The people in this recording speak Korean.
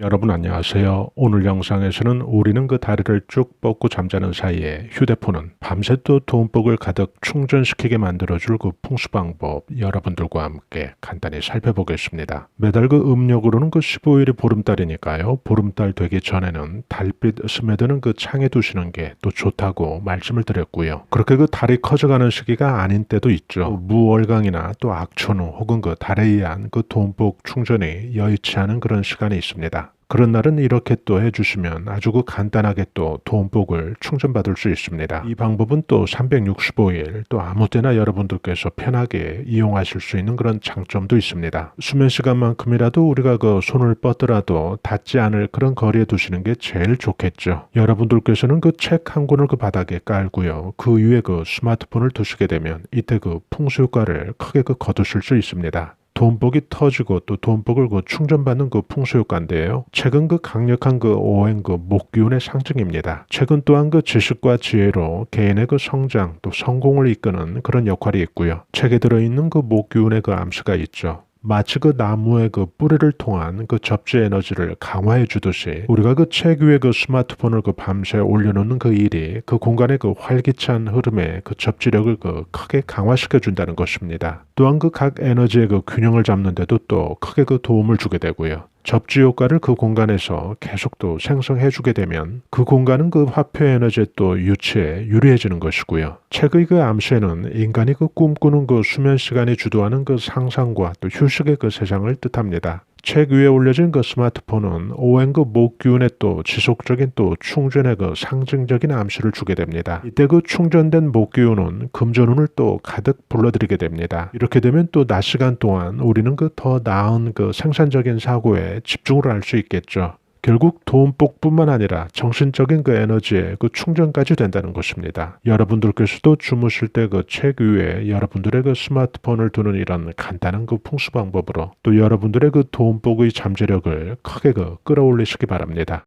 여러분 안녕하세요. 오늘 영상에서는 우리는 그 다리를 쭉 뻗고 잠자는 사이에 휴대폰은 밤새 또 돈복을 가득 충전시키게 만들어줄 그 풍수 방법 여러분들과 함께 간단히 살펴보겠습니다. 매달 그 음력으로는 그 15일이 보름달이니까요. 보름달 되기 전에는 달빛 스며드는 그 창에 두시는 게 또 좋다고 말씀을 드렸고요. 그렇게 그 달이 커져가는 시기가 아닌 때도 있죠. 무월강이나 또 악천후 혹은 그 달에 의한 그 돈복 충전이 여의치 않은 그런 시간이 있습니다. 그런 날은 이렇게 또 해주시면 아주 그 간단하게 또 돈복을 충전받을 수 있습니다. 이 방법은 또 365일 또 아무 때나 여러분들께서 편하게 이용하실 수 있는 그런 장점도 있습니다. 수면 시간만큼이라도 우리가 그 손을 뻗더라도 닿지 않을 그런 거리에 두시는 게 제일 좋겠죠. 여러분들께서는 그 책 한 권을 그 바닥에 깔고요. 그 위에 그 스마트폰을 두시게 되면 이때 그 풍수 효과를 크게 그 거두실 수 있습니다. 돈복이 터지고 또 돈복을 그 충전받는 그 풍수효과인데요. 책은 그 강력한 그 오행 그 목기운의 상징입니다. 책은 또한 그 지식과 지혜로 개인의 그 성장 또 성공을 이끄는 그런 역할이 있고요. 책에 들어있는 그 목기운의 그 암시가 있죠. 마치 그 나무의 그 뿌리를 통한 그 접지 에너지를 강화해 주듯이 우리가 그 책 위에 그 스마트폰을 그 밤새 올려놓는 그 일이 그 공간의 그 활기찬 흐름에 그 접지력을 그 크게 강화시켜 준다는 것입니다. 또한 그 각 에너지의 그 균형을 잡는데도 또 크게 그 도움을 주게 되고요. 접지 효과를 그 공간에서 계속 또 생성해 주게 되면 그 공간은 그 화폐 에너지의 또 유치에 유리해지는 것이고요. 책의 그 암시에는 인간이 그 꿈꾸는 그 수면 시간이 주도하는 그 상상과 또 휴식의 그 세상을 뜻합니다. 책 위에 올려진 그 스마트폰은 오행 그 목기운에 또 지속적인 또 충전의 그 상징적인 암시를 주게 됩니다. 이때 그 충전된 목기운은 금전운을 또 가득 불러들이게 됩니다. 이렇게 되면 또 낮 시간 동안 우리는 그 더 나은 그 생산적인 사고에 집중을 할 수 있겠죠. 결국 돈복뿐만 아니라 정신적인 그 에너지의 그 충전까지 된다는 것입니다. 여러분들께서도 주무실 때 그 책 위에 여러분들의 그 스마트폰을 두는 이런 간단한 그 풍수 방법으로 또 여러분들의 그 돈복의 잠재력을 크게 그 끌어올리시기 바랍니다.